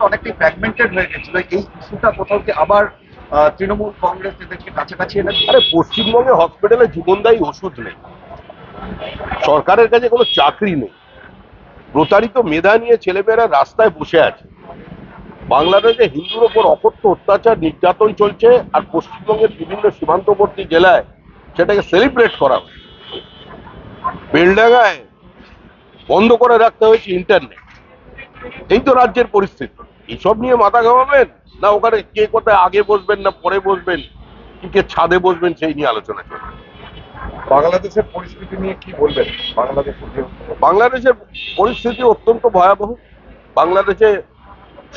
বিষয়টা অনেকটাই ফ্র্যাগমেন্টেড হয়ে গেছিল। এই ইস্যুটা কোথাও কি আবার তৃণমূল কংগ্রেস এদেরকে কাছাকাছি এনে আরে, পশ্চিমবঙ্গে হসপিটালে জীবনদায়ী ওষুধ নেই। সরকারের কাছে কোনো চাকরি নেই। প্রতারিত মেধা নিয়ে ছেলেমেয়েরা রাস্তায় বসে আছে। বাংলাদেশে হিন্দুর ওপর অকথ্য অত্যাচার, নির্যাতন চলছে আর পশ্চিমবঙ্গের বিভিন্ন সীমান্তবর্তী জেলায় সেটাকে সেলিব্রেট করা হয় বেলডাঙ্গায় বন্ধ করে রাখতে হয়েছে ইন্টারনেট এই তো রাজ্যের পরিস্থিতি। এইসব নিয়ে মাথা ঘামাবেন? না ওখানে কে কোথায় আগে বসবেন না পরে বসবেন? কি কে ছাদে বসবেন সেই নিয়ে আলোচনা চলবে। বাংলাদেশের পরিস্থিতি নিয়ে কি বলবেন? বাংলাদেশের যে বাংলাদেশের পরিস্থিতি অত্যন্ত ভয়াবহ। বাংলাদেশে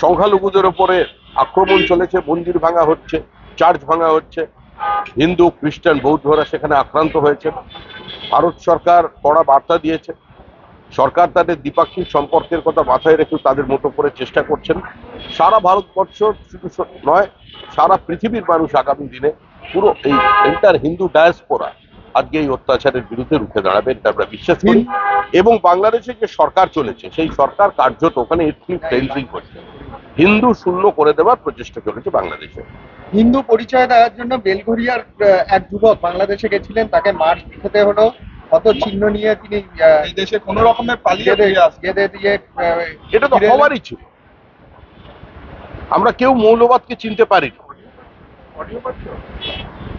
সংখ্যালঘুদের ওপরে আক্রমণ চলেছে মন্দির ভাঙা হচ্ছে চার্চ ভাঙা হচ্ছে। হিন্দু খ্রিস্টান বৌদ্ধরা সেখানে আক্রান্ত হয়েছে। ভারত সরকার কড়া বার্তা দিয়েছে। সরকার তাদের দ্বিপাক্ষিক সম্পর্কের কথা মাথায় রেখে তাদের মতো করে চেষ্টা করছেন। সারা ভারতবর্ষ শুধু নয়, সারা পৃথিবীর মানুষ আগামী দিনে পুরো এই এন্টার হিন্দু ডায়াসপোরা আজকে এই অত্যাচারের বিরুদ্ধে রুখে দাঁড়াবে, এটা আমরা বিশ্বাস করি। এবং বাংলাদেশে যে সরকার চলেছে, সেই সরকার কার্যত ওখানে এথনিক করছে। হিন্দু শূন্য করে দেওয়ার প্রচেষ্টা চলেছে বাংলাদেশে। হিন্দু পরিচয় দেওয়ার জন্য বেলঘরিয়ার এক যুবক বাংলাদেশে গেছিলেন, তাকে মার্চ খেতে হলো কত চিহ্ন নিয়ে তিনি দেশে কোন রকমের পালিয়ে গেদে দিয়ে এটা তো হওয়ারই ছিল। আমরা কেউ মৌলবাদকে চিনতে পারি না।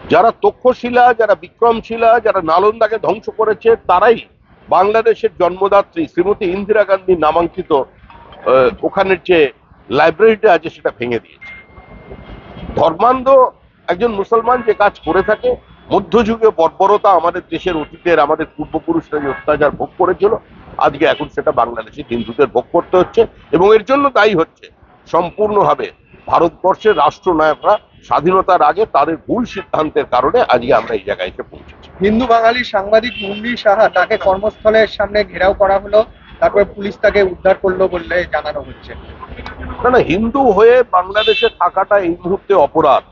যারা তক্ষশিলা যারা বিক্রমশিলা যারা নালন্দাকে ধ্বংস করেছে তারাই বাংলাদেশের জন্মদাত্রী শ্রীমতী ইন্দিরা গান্ধী নামাঙ্কিত আহ, ওখানের যে লাইব্রেরিটা আছে সেটা ভেঙে দিয়েছে। ধর্মান্ধ একজন মুসলমান যে কাজ করে থাকে মধ্যযুগে বর্বরতা আমাদের দেশের অতীতের আমাদের পূর্বপুরুষরা যে অত্যাচার ভোগ করেছিল আজকে এখন সেটা বাংলাদেশে হিন্দুদের ভোগ করতে হচ্ছে এবং এর জন্য দায়ী হচ্ছে। সম্পূর্ণভাবে ভারতবর্ষের রাষ্ট্রনায়করা স্বাধীনতার আগে তাদের ভুল সিদ্ধান্তের কারণে আজকে আমরা এই জায়গায় এসে পৌঁছেছি। হিন্দু বাঙালি সাংবাদিক মুন্নি সাহা তাকে কর্মস্থলের সামনে ঘেরাও করা হলো তারপরে পুলিশ তাকে উদ্ধার করল বলে জানানো হচ্ছে। না না হিন্দু হয়ে বাংলাদেশে থাকাটা এই মুহূর্তে অপরাধ।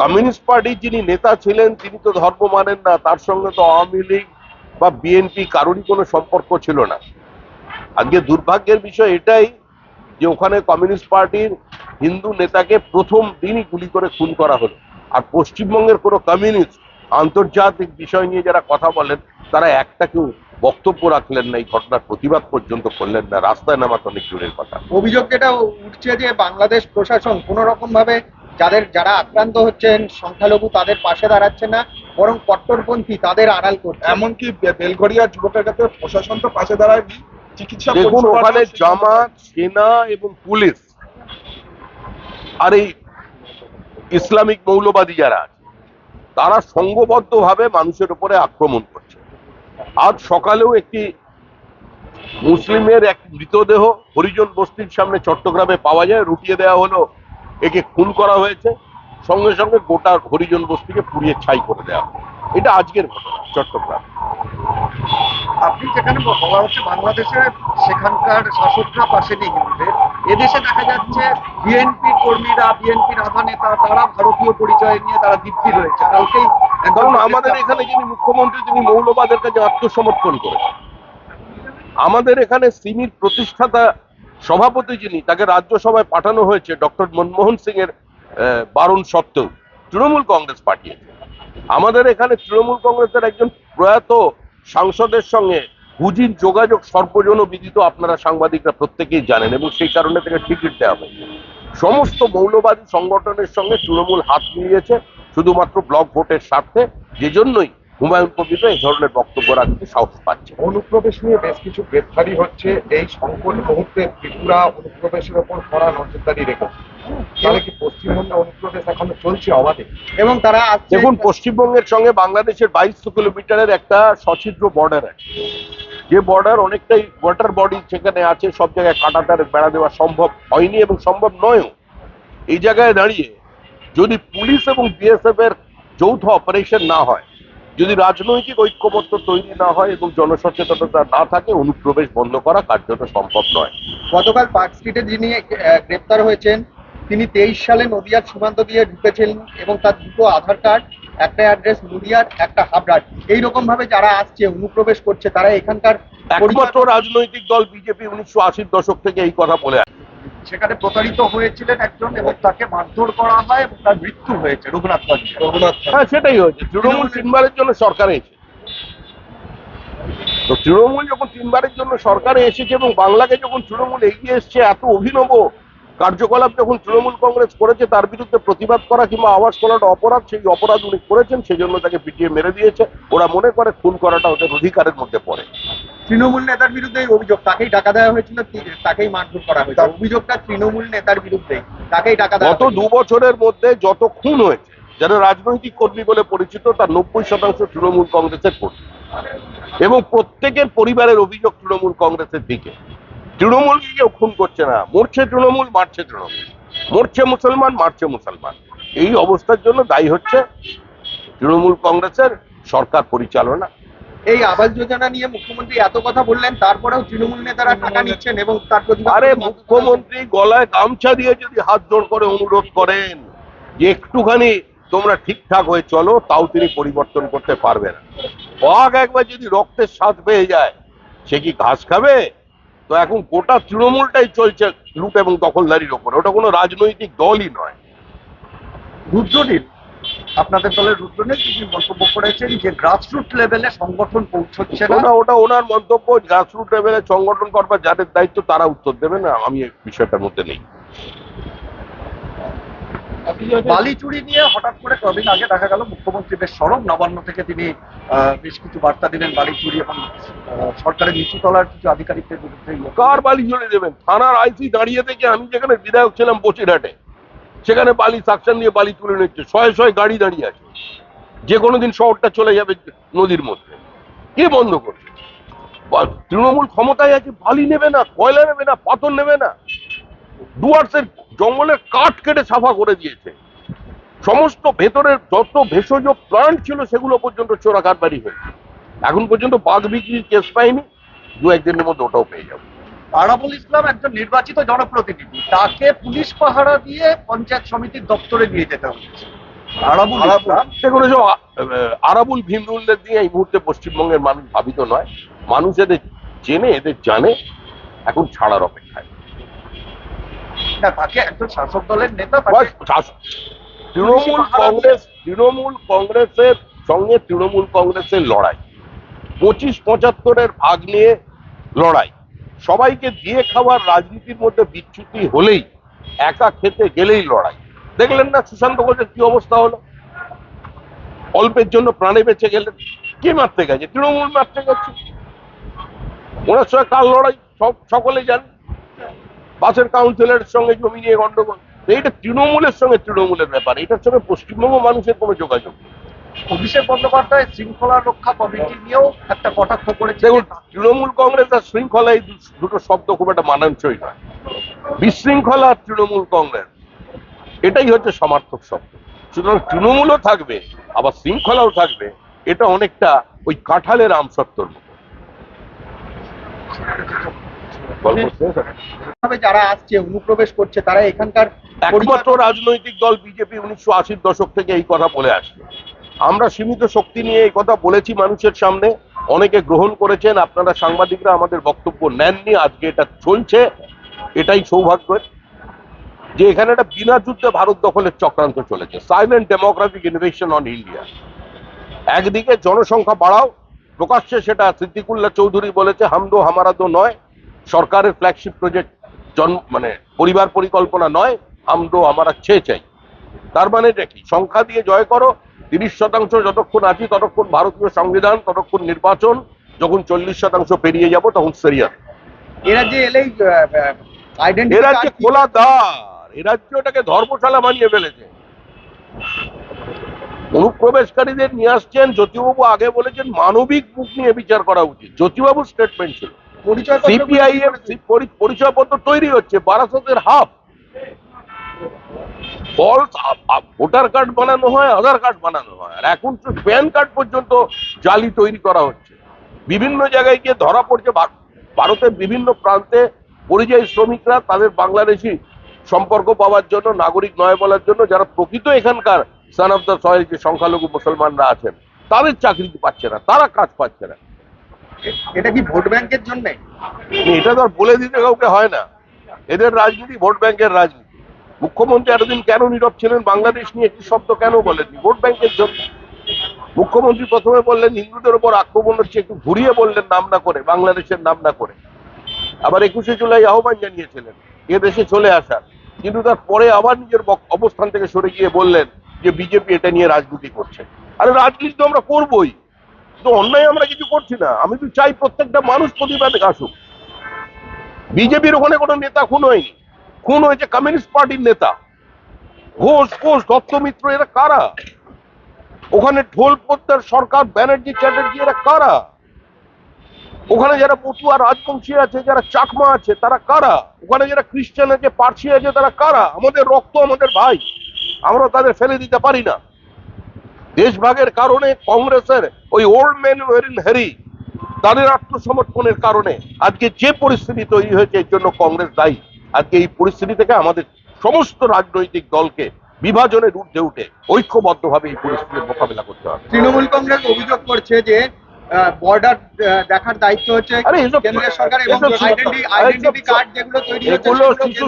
কমিউনিস্ট পার্টির যিনি নেতা ছিলেন, তিনি তো ধর্ম মানেন না, তার সঙ্গে তো আওয়ামী লীগ বা বিএনপি কারোরই কোনো সম্পর্ক ছিল না। আজকে দুর্ভাগ্যের বিষয় এটাই যে ওখানে কমিউনিস্ট পার্টির হিন্দু নেতাকে প্রথম দিনই গুলি করে খুন করা হলো। আর পশ্চিমবঙ্গের কোনো কমিউনিস্ট আন্তর্জাতিক বিষয় নিয়ে যারা কথা বলেন, তারা একটা কেউ বক্তব্য রাখলেন না, এই ঘটনার প্রতিবাদ পর্যন্ত করলেন না, রাস্তায় নামা অনেক দূরের কথা। অভিযোগ যেটা উঠছে যে বাংলাদেশ প্রশাসন কোন রকম ভাবে যাদের যারা আক্রান্ত হচ্ছেন সংখ্যালঘু তাদের পাশে দাঁড়াচ্ছে না বরং কট্টরপন্থী তাদের আড়াল করছে এমনকি বে- বেলঘরিয়ার যুবকের কাছে প্রশাসন তো পাশে দাঁড়ায়নি চিকিৎসা দেখুন ওখানে জামাত সেনা এবং পুলিশ আর এই ইসলামিক মৌলবাদী যারা আছে তারা সংঘবদ্ধভাবে মানুষের উপরে আক্রমণ করছে। আজ সকালেও একটি মুসলিমের এক মৃতদেহ হরিজন বস্তির সামনে চট্টগ্রামে পাওয়া যায় রুটিয়ে দেওয়া হলো একে খুন করা হয়েছে। সঙ্গে সঙ্গে গোটা হরিজন বস্তিকে পুড়িয়ে ছাই করে দেওয়া এটা আজকের ঘটনা চট্টগ্রাম। আপনি যেখানে বলা হচ্ছে বাংলাদেশে সেখানকার শাসকরা পাশে নেই হিন্দুদের এদেশে দেখা যাচ্ছে বিএনপি কর্মীরা বিএনপির আধা নেতা তারা ভারতীয় পরিচয় নিয়ে তারা দিব্যি রয়েছে। কালকেই কারণ আমাদের এখানে যিনি মুখ্যমন্ত্রী তিনি মৌলবাদের কাছে আত্মসমর্পণ করেছেন। আমাদের এখানে সিমির প্রতিষ্ঠাতা সভাপতি যিনি, তাকে রাজ্যসভায় পাঠানো হয়েছে, ডক্টর মনমোহন সিং এর বারণ সত্ত্বেও। তৃণমূল কংগ্রেস পাঠিয়েছে। আমাদের এখানে তৃণমূল কংগ্রেসের একজন প্রয়াত সাংসদের সঙ্গে হুজির যোগাযোগ সর্বজন বিদিত, আপনারা সাংবাদিকরা প্রত্যেকেই জানেন, এবং সেই কারণে তাকে টিকিট দেওয়া হয়েছে। সমস্ত মৌলবাদী সংগঠনের সঙ্গে তৃণমূল হাত মিলিয়েছে, শুধুমাত্র ব্লক ভোটের স্বার্থে যে জন্যই হুমায়ুন কবির এই ধরনের বক্তব্য রাখতে সাহস পাচ্ছে। অনুপ্রবেশ নিয়ে বেশ কিছু গ্রেপ্তারি হচ্ছে এই সংকট মুহূর্তে ত্রিপুরা অনুপ্রবেশের ওপর কড়া নজরদারি রেখেছে। তাহলে কি পশ্চিমবঙ্গে অনুপ্রবেশ এখনও চলছে অবাধে? এবং তারা দেখুন পশ্চিমবঙ্গের সঙ্গে বাংলাদেশের বাইশশো কিলোমিটারের একটা সছিদ্র বর্ডার আছে। যে বর্ডার অনেকটাই ওয়াটার বডি সেখানে আছে সব জায়গায় কাটাতার বেড়া দেওয়া সম্ভব হয়নি এবং সম্ভব নয়ও। এই জায়গায় দাঁড়িয়ে যদি পুলিশ এবং বিএসএফ এর যৌথ অপারেশন না হয় যদি রাজনৈতিক ঐক্যবদ্ধ তৈরি না হয় এবং জনসচেতনতা না থাকে অনুপ্রবেশ বন্ধ করা কার্যত সম্ভব নয়। গতকাল পার্ক স্ট্রিটে যিনি গ্রেপ্তার হয়েছেন তিনি তেইশ সালে নদিয়ার সীমান্ত দিয়ে ঢুকেছিলেন এবং তার দুটো আধার কার্ড একটা অ্যাড্রেস নদিয়ার একটা হাবড়ার। এইরকম ভাবে যারা আসছে অনুপ্রবেশ করছে তারা এখানকার একমাত্র রাজনৈতিক দল বিজেপি উনিশশো আশির দশক থেকে এই কথা বলে আসছে। সেখানে প্রতারিত হয়েছিলেন একজন এবং তাকে মারধর করা হয় এবং তার মৃত্যু হয়েছে রঘুনাথ রঘুনাথ হ্যাঁ সেটাই হয়েছে। তৃণমূল তিনবারের জন্য সরকার এসেছে। তো তৃণমূল যখন তিনবারের জন্য সরকার এসেছে এবং বাংলাকে যখন তৃণমূল এগিয়ে এসছে এত অভিনব কার্যকলাপ যখন তৃণমূল কংগ্রেস করেছে তার বিরুদ্ধে প্রতিবাদ করা কিংবা আওয়াজ করাটা অপরাধ সেই অপরাধ উনি করেছেন সেই জন্য তাকে পিটিয়ে মেরে দিয়েছে। ওরা মনে করে খুন করাটা ওদের অধিকারের মধ্যে পড়ে। তৃণমূল নেতার বিরুদ্ধে অভিযোগ তাকেই টাকা দেওয়া হয়েছিল তাকেই মারধর করা হয়েছে। অভিযোগটা তৃণমূল নেতার বিরুদ্ধে তাকেই টাকা দেওয়া গত দু বছরের মধ্যে যত খুন হয়েছে যারা রাজনৈতিক কর্মী বলে পরিচিত তার নব্বই শতাংশ তৃণমূল কংগ্রেসের কর্মী। এবং প্রত্যেকের পরিবারের অভিযোগ তৃণমূল কংগ্রেসের দিকে। তৃণমূল কেউ খুন করছে না। মরছে তৃণমূল মারছে তৃণমূল। মরছে মুসলমান মারছে মুসলমান। এই অবস্থার জন্য দায়ী হচ্ছে তৃণমূল কংগ্রেসের সরকার পরিচালনা। এই আবাস যোজনা নিয়ে মুখ্যমন্ত্রী এত কথা বললেন তারপরেও তৃণমূল নেতারা টাকা নিচ্ছেন এবং তার প্রতিবাদ আরে। মুখ্যমন্ত্রী গলায় গামছা দিয়ে যদি হাত জোড় করে অনুরোধ করেন যে একটুখানি তোমরা ঠিকঠাক হয়ে চলো তাও তিনি পরিবর্তন করতে পারবে না। বাঘ একবার যদি রক্তের স্বাদ পেয়ে যায় সে কি ঘাস খাবে? তো এখন গোটা তৃণমূলটাই চলছে লুট এবং দখলদারির ওপরে। ওটা কোনো রাজনৈতিক দলই নয়। রুদ্রনীল আপনাদের দলের রুদ্রনীল তিনি মন্তব্য করেছেন যে গ্রাসরুট লেভেলে সংগঠন পৌঁছচ্ছে না। ওটা ওটা ওনার মন্তব্য গ্রাসরুট লেভেলে সংগঠন করবার যাদের দায়িত্ব তারা উত্তর দেবে না আমি বিষয়টার মধ্যে নেই। বালি চুরি নিয়ে হঠাৎ করে কদিন আগে দেখা গেল মুখ্যমন্ত্রী বেশ সরব, নবান্ন থেকে তিনি বেশ কিছু বার্তা দিলেন বালি চুরি এবং সরকারের নিচু তলার কিছু আধিকারিকদের বিরুদ্ধে ইয়ে। কার বালি চলে দেবেন? থানার আইসি দাঁড়িয়ে থেকে আমি যেখানে বিধায়ক ছিলাম বসিরহাটে, সেখানে বালি, সাকশন দিয়ে বালি তুলে নিচ্ছে। শয়ে শয়ে গাড়ি দাঁড়িয়ে আছে। যে কোনো দিন শহরটা চলে যাবে নদীর মধ্যে। কে বন্ধ করছে? বা- তৃণমূল ক্ষমতায় আছে, বালি নেবে না, কয়লা নেবে না, পাথর নেবে না। ডুয়ার্সের জঙ্গলের কাঠ কেটে সাফা করে দিয়েছে। সমস্ত ভেতরের যত ভেষজ প্লান্ট ছিল সেগুলো পর্যন্ত চোরা কারবারি হয়েছে এখন পর্যন্ত বাঘ বিক্রির কেস পাইনি। দু একদিনের মধ্যে ওটাও পেয়ে যাব। আরাবুল ইসলাম একজন নির্বাচিত জনপ্রতিনিধি। তাকে পুলিশ পাহারা দিয়ে পঞ্চায়েত সমিতির দপ্তরে নিয়ে যেতে হচ্ছে আরাবুল ইসলাম এসব আ- আরাবুল ভীমরুলদের দিয়ে এই মুহূর্তে পশ্চিমবঙ্গের মানুষ ভাবিত নয়। মানুষ এদের চেনে এদের জানে। এখন ছাড়ার অপেক্ষায়। না তাকে একজন শাসক দলের নেতা তাকে বাস, শাস- তৃণমূল কংগ্রেস তৃণমূল কংগ্রেসের সঙ্গে তৃণমূল কংগ্রেসের লড়াই। পঁচিশ পঁচাত্তরের ভাগ নিয়ে লড়াই। সবাইকে দিয়ে খাওয়ার রাজনীতির মধ্যে বিচ্যুতি হলেই একা খেতে গেলেই লড়াই। দেখলেন না সুশান্ত ঘোষের কি অবস্থা হলো? অল্পের জন্য প্রাণে বেঁচে গেলেন। কে মারতে গেছে? তৃণমূল মারতে গেছে। ওনার সঙ্গে কাল লড়াই? সব সকলে জানে। বাসের কাউন্সিলরের সঙ্গে জমি নিয়ে গন্ডগোল। তো এইটা তৃণমূলের সঙ্গে তৃণমূলের ব্যাপার এটার সঙ্গে পশ্চিমবঙ্গ মানুষের কোনো যোগাযোগ। অভিষেক বন্দ্যোপাধ্যায় শৃঙ্খলা রক্ষা কমিটি নিয়েও একটা কটাক্ষ করেছে। দেখুন তৃণমূল কংগ্রেস আর শৃঙ্খলা এই দুটো শব্দ খুব একটা মানানসই নয়। বিশৃঙ্খলা আর তৃণমূল কংগ্রেস এটাই হচ্ছে সমার্থক শব্দ। সুতরাং তৃণমূলও থাকবে আবার শৃঙ্খলাও থাকবে এটা অনেকটা ওই কাঁঠালের আমসত্বর মতো। যারা আসছে অনুপ্রবেশ করছে তারা এখানকার একমাত্র রাজনৈতিক দল বিজেপি উনিশশো আশির দশক থেকে এই কথা বলে আসছে। আমরা সীমিত শক্তি নিয়ে এই কথা বলেছি মানুষের সামনে। অনেকে গ্রহণ করেছেন আপনারা সাংবাদিকরা আমাদের বক্তব্য নেননি আজকে এটা চলছে। এটাই সৌভাগ্যের। যে এখানে একটা বিনা যুদ্ধে ভারত দখলের চক্রান্ত চলেছে। Silent democratic innovation on India একদিকে জনসংখ্যা বাড়াও প্রকাশ্যে সেটা সিদ্দিকুল্লাহ চৌধুরী বলেছে হামদো হামারা দো নয়। সরকারের ফ্ল্যাগশিপ প্রজেক্ট জন্ম মানে পরিবার পরিকল্পনা নয় আমদো আমরা ছে চাই। তার মানে এটা কি? সংখ্যা দিয়ে জয় করো তিরিশ শতাংশ যতক্ষণ আছি ততক্ষণ ভারতীয় সংবিধান ততক্ষণ নির্বাচন যখন চল্লিশ শতাংশ পেরিয়ে যাব তখন যে এলেই আইডেন্টি এ রাজ্যে খোলা দ্বার। এ রাজ্য এটাকে ধর্মশালা বানিয়ে ফেলেছে। অনুপ্রবেশকারীদের নিয়ে আসছেন জ্যোতিবাবু আগে বলেছেন মানবিক বুক নিয়ে বিচার করা উচিত। জ্যোতিবাবুর স্টেটমেন্ট ছিল। সিপিআইএম পরিচয়পত্র তৈরি হচ্ছে বারাসতের হাফ। ফলস ভোটার কার্ড বানানো হয় আধার কার্ড বানানো হয়। আর এখন তো প্যান কার্ড পর্যন্ত জালি তৈরি করা হচ্ছে। বিভিন্ন জায়গায় গিয়ে ধরা পড়ছে ভারতের বিভিন্ন প্রান্তে পরিযায়ী শ্রমিকরা তাদের বাংলাদেশি সম্পর্ক পাওয়ার জন্য নাগরিক নয় বলার জন্য যারা প্রকৃত এখানকার সান অফ দ্য সয়েল যে সংখ্যালঘু মুসলমানরা আছেন তাদের চাকরি পাচ্ছে না তারা কাজ পাচ্ছে না। এটা কি ভোট ব্যাংকের জন্য? এটা তো আর বলে দিতে কাউকে হয় না। এদের রাজনীতি ভোট ব্যাংকের রাজনীতি। মুখ্যমন্ত্রী এতদিন কেন নীরব ছিলেন? বাংলাদেশ নিয়ে একটি শব্দ কেন বলেননি? ভোট ব্যাংকের জন্য। মুখ্যমন্ত্রী প্রথমে বললেন, হিন্দুদের উপর আক্রমণ হচ্ছে, একটু ঘুরিয়ে বললেন নাম না করে, বাংলাদেশের নাম না করে। আবার একুশে জুলাই আহ্বান জানিয়েছিলেন, এ দেশে চলে আসার। কিন্তু তার পরে আবার নিজের অবস্থান থেকে সরে গিয়ে বললেন যে, বিজেপি এটা নিয়ে রাজনীতি করছে। আরে রাজনীতি তো আমরা করবোই। তো অন্যায় আমরা কিছু করছি না। আমি তো চাই প্রত্যেকটা মানুষ প্রতিবাদে আসুক। বিজেপির ওখানে কোনো নেতা খুন হয়নি। খুন হয়েছে কমিউনিস্ট পার্টির নেতা। ঘোষ ঘোষ দত্ত মিত্র এরা কারা? ওখানে ঢোল পোদ্দার সরকার, ব্যানার্জি, চ্যাটার্জি, এরা কারা? ওখানে যারা পটুয়া রাজবংশী আছে, যারা চাকমা আছে, তারা কারা? ওখানে যারা খ্রিস্টান আছে, পার্সি আছে, তারা কারা? আমাদের রক্ত আমাদের ভাই। আমরা তাদের ফেলে দিতে পারি না। দেশভাগের কারণে কংগ্রেসের ওই ওল্ড ম্যান ওয়েরিন হ্যারি তাদের আত্মসমর্পণের কারণে আজকে যে পরিস্থিতি তৈরি হয়েছে এর জন্য কংগ্রেস দায়ী। আজকে এই পরিস্থিতি থেকে আমাদের সমস্ত রাজনৈতিক দলকে বিভাজনের ঊর্ধ্বে উঠে ঐক্যবদ্ধভাবে এই পরিস্থিতির মোকাবিলা করতে হবে। তৃণমূল কংগ্রেস অভিযোগ করছে যে বর্ডার দেখার দায়িত্ব হচ্ছে কেন্দ্রীয় সরকার এবং আইডেন্টি কার্ড যেগুলো তৈরি হচ্ছে এগুলো শিশু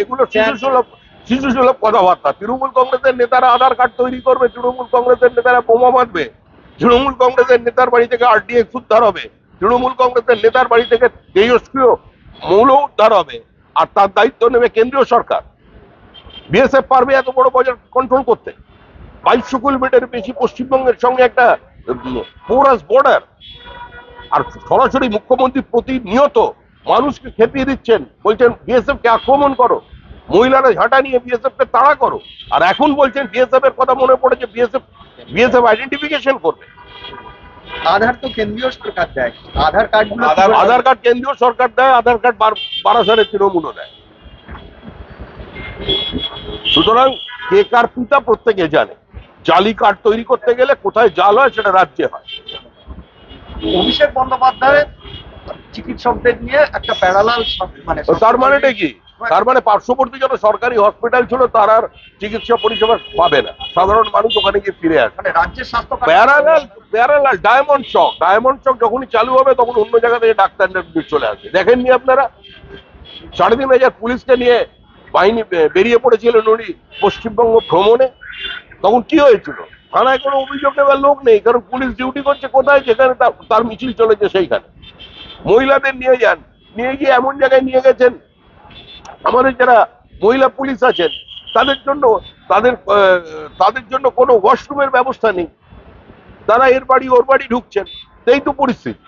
এগুলো সুলভ শিশু সুলভ কথাবার্তা। তৃণমূল কংগ্রেসের নেতারা আধার কার্ড তৈরি করবে, তৃণমূল কংগ্রেসের নেতারা বোমা মারবে তৃণমূল কংগ্রেসের নেতার বাড়ি থেকে আরডিএক্স উদ্ধার হবে, তৃণমূল কংগ্রেসের নেতার বাড়ি থেকে তেজস্ক্রিয় মৌল উদ্ধার হবে, আর তার দায়িত্ব নেবে কেন্দ্রীয় সরকার। বিএসএফ পারবে এত বড় বাজার কন্ট্রোল করতে। বাইশশো কিলোমিটার বেশি পশ্চিমবঙ্গের সঙ্গে একটা পোরাস বর্ডার আর সরাসরি মুখ্যমন্ত্রী প্রতিনিয়ত মানুষকে খেপিয়ে দিচ্ছেন, বলছেন বিএসএফ কে আক্রমণ করো। মহিলারা ঝাঁটা নিয়ে বিএসএফ কে তাড়া করো। আর এখন বলছেন বিএসএফ এর কথা মনে পড়েছে বিএসএফ বিএসএফ আইডেন্টিফিকেশন করবে। আধার তো কেন্দ্রীয় সরকার দেয়। আধার কার্ডগুলো আধার- আধার কার্ড কেন্দ্রীয় সরকার দেয় আধার কার্ড বারাসারের তৃণমূলও দেয়। সুতরাং কে কার পিতা প্রত্যেকে জানে। জালি কার্ড তৈরি করতে গেলে কোথায় জাল হয় সেটা রাজ্যে হয়। অভিষেক বন্দ্যোপাধ্যায় চিকিৎসকদের নিয়ে একটা প্যারালাল মানে তার মানেটা কি? তার মানে পার্শ্ববর্তী যত সরকারি হসপিটাল ছিল তার আর চিকিৎসা পরিষেবা পাবে না। সাধারণ মানুষ ওখানে গিয়ে ফিরে আসবে। মানে রাজ্যের স্বাস্থ্য প্যারালাল প্যারালাল ডায়মন্ড চক ডায়মন্ড চক যখনই চালু হবে তখন অন্য জায়গা থেকে ডাক্তারদের চলে আসবে। দেখেননি আপনারা? সাড়ে তিন হাজার পুলিশকে নিয়ে বাহিনী বেরিয়ে পড়েছিলেন উনি পশ্চিমবঙ্গ ভ্রমণে। তখন কি হয়েছিল? থানায় কোনো অভিযোগ নেবার লোক নেই কারণ পুলিশ ডিউটি করছে কোথায়? যেখানে তার মিছিল চলেছে সেইখানে। মহিলাদের নিয়ে যান। নিয়ে গিয়ে এমন জায়গায় নিয়ে গেছেন আমাদের যারা মহিলা পুলিশ আছেন, তাদের জন্য, তাদের তাদের জন্য কোনো ওয়াশরুমের ব্যবস্থা নেই। তারা এর বাড়ি, ওর বাড়ি ঢুকছেন, সেই তো পরিস্থিতি।